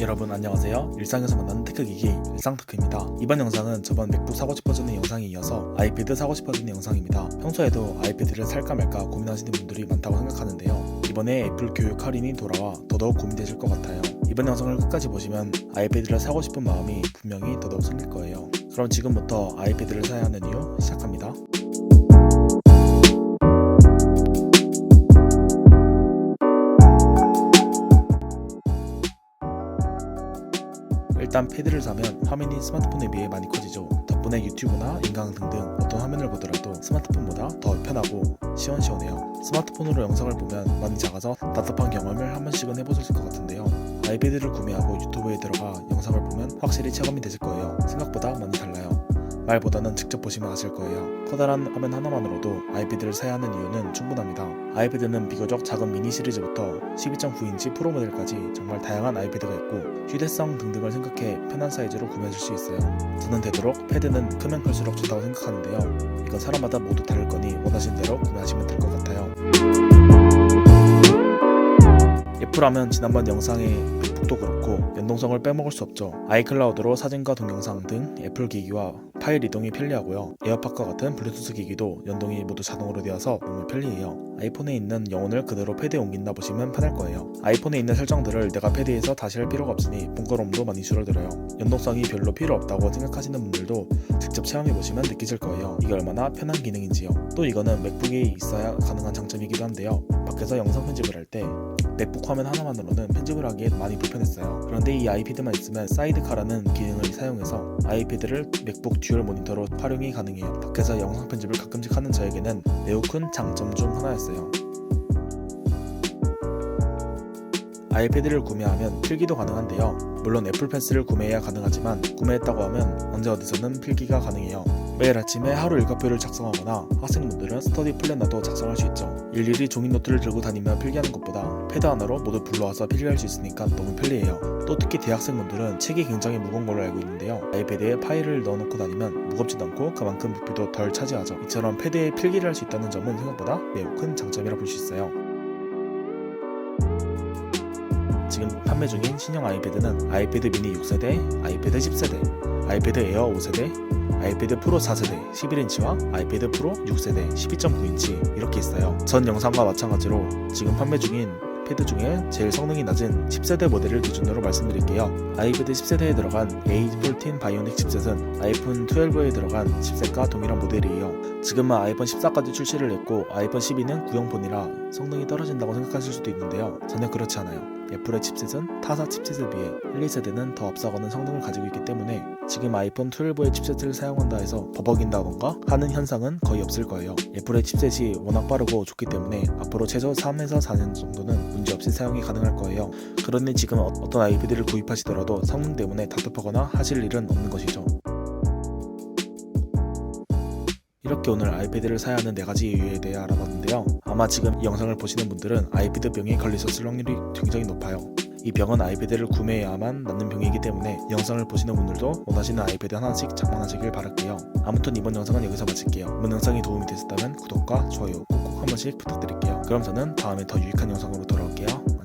여러분 안녕하세요. 일상에서 만나는 테크기기 일상테크입니다. 이번 영상은 저번 맥북 사고 싶어지는 영상에 이어서 아이패드 사고 싶어지는 영상입니다. 평소에도 아이패드를 살까 말까 고민하시는 분들이 많다고 생각하는데요. 이번에 애플 교육 할인이 돌아와 더더욱 고민되실 것 같아요. 이번 영상을 끝까지 보시면 아이패드를 사고 싶은 마음이 분명히 더더욱 생길 거예요. 그럼 지금부터 아이패드를 사야 하는 이유 시작합니다. 일단 패드를 사면 화면이 스마트폰에 비해 많이 커지죠. 덕분에 유튜브나 인강 등등 어떤 화면을 보더라도 스마트폰보다 더 편하고 시원시원해요. 스마트폰으로 영상을 보면 많이 작아서 답답한 경험을 한 번씩은 해보셨을 것 같은데요. 아이패드를 구매하고 유튜브에 들어가 영상을 보면 확실히 체감이 되실 거예요. 생각보다 많이 달라요. 말보다는 직접 보시면 아실 거예요. 커다란 화면 하나만으로도 아이패드를 사야 하는 이유는 충분합니다. 아이패드는 비교적 작은 미니 시리즈부터 12.9인치 프로 모델까지 정말 다양한 아이패드가 있고 휴대성 등등을 생각해 편한 사이즈로 구매하실 수 있어요. 저는 되도록 패드는 크면 클수록 좋다고 생각하는데요. 이건 사람마다 모두 다를 거니 원하신 대로 구매하시면 될 것 같아요. 애플하면 지난번 영상에 맥북도 그렇고 연동성을 빼먹을 수 없죠. 아이클라우드로 사진과 동영상 등 애플 기기와 파일 이동이 편리하고요. 에어팟과 같은 블루투스 기기도 연동이 모두 자동으로 되어서 너무 편리해요. 아이폰에 있는 영혼을 그대로 패드에 옮긴다 보시면 편할 거예요. 아이폰에 있는 설정들을 내가 패드에서 다시 할 필요가 없으니 번거로움도 많이 줄어들어요. 연동성이 별로 필요 없다고 생각하시는 분들도 직접 체험해 보시면 느끼실 거예요. 이게 얼마나 편한 기능인지요. 또 이거는 맥북이 있어야 가능한 장점이기도 한데요. 밖에서 영상 편집을 할 때 화면 하나만으로는 편집을 하기에 많이 불편했어요. 그런데 이 아이패드만 있으면 사이드카라는 기능을 사용해서 아이패드를 맥북 듀얼 모니터로 활용이 가능해요. 밖에서 영상 편집을 가끔씩 하는 저에게는 매우 큰 장점 중 하나였어요. 아이패드를 구매하면 필기도 가능한데요. 물론 애플 펜슬을 구매해야 가능하지만 구매했다고 하면 언제 어디서는 필기가 가능해요. 매일 아침에 하루 일과표를 작성하거나 학생분들은 스터디 플래너도 작성할 수 있죠. 일일이 종이 노트를 들고 다니며 필기하는 것보다 패드 하나로 모두 불러와서 필기할 수 있으니까 너무 편리해요. 또 특히 대학생분들은 책이 굉장히 무거운 걸로 알고 있는데요. 아이패드에 파일을 넣어놓고 다니면 무겁지도 않고 그만큼 부피도 덜 차지하죠. 이처럼 패드에 필기를 할 수 있다는 점은 생각보다 매우 큰 장점이라 볼 수 있어요. 지금 판매 중인 신형 아이패드는 아이패드 미니 6세대, 아이패드 10세대, 아이패드 에어 5세대, 아이패드 프로 4세대 11인치와 아이패드 프로 6세대 12.9인치 이렇게 있어요. 전 영상과 마찬가지로 지금 판매 중인 패드 중에 제일 성능이 낮은 10세대 모델을 기준으로 말씀드릴게요. 아이패드 10세대에 들어간 A14 바이오닉 칩셋은 아이폰 12에 들어간 칩셋과 동일한 모델이에요. 지금은 아이폰 14까지 출시를 했고 아이폰 12는 구형폰이라 성능이 떨어진다고 생각하실 수도 있는데요. 전혀 그렇지 않아요. 애플의 칩셋은 타사 칩셋에 비해 1, 2세대는 더 앞서가는 성능을 가지고 있기 때문에 지금 아이폰 12의 칩셋을 사용한다 해서 버벅인다던가 하는 현상은 거의 없을 거예요. 애플의 칩셋이 워낙 빠르고 좋기 때문에 앞으로 최소 3에서 4년 정도는 문제없이 사용이 가능할 거예요. 그러니 지금 어- 어떤 아이패드를 구입하시더라도 성능 때문에 답답하거나 하실 일은 없는 것이죠. 이렇게 오늘 아이패드를 사야 하는 4가지 이유에 대해 알아봤는데요. 아마 지금 이 영상을 보시는 분들은 아이패드 병에 걸리셨을 확률이 굉장히 높아요. 이 병은 아이패드를 구매해야만 낫는 병이기 때문에 이 영상을 보시는 분들도 원하시는 아이패드 하나씩 장만하시길 바랄게요. 아무튼 이번 영상은 여기서 마칠게요. 이번 영상이 도움이 되셨다면 구독과 좋아요 꼭꼭 한 번씩 부탁드릴게요. 그럼 저는 다음에 더 유익한 영상으로 돌아올게요.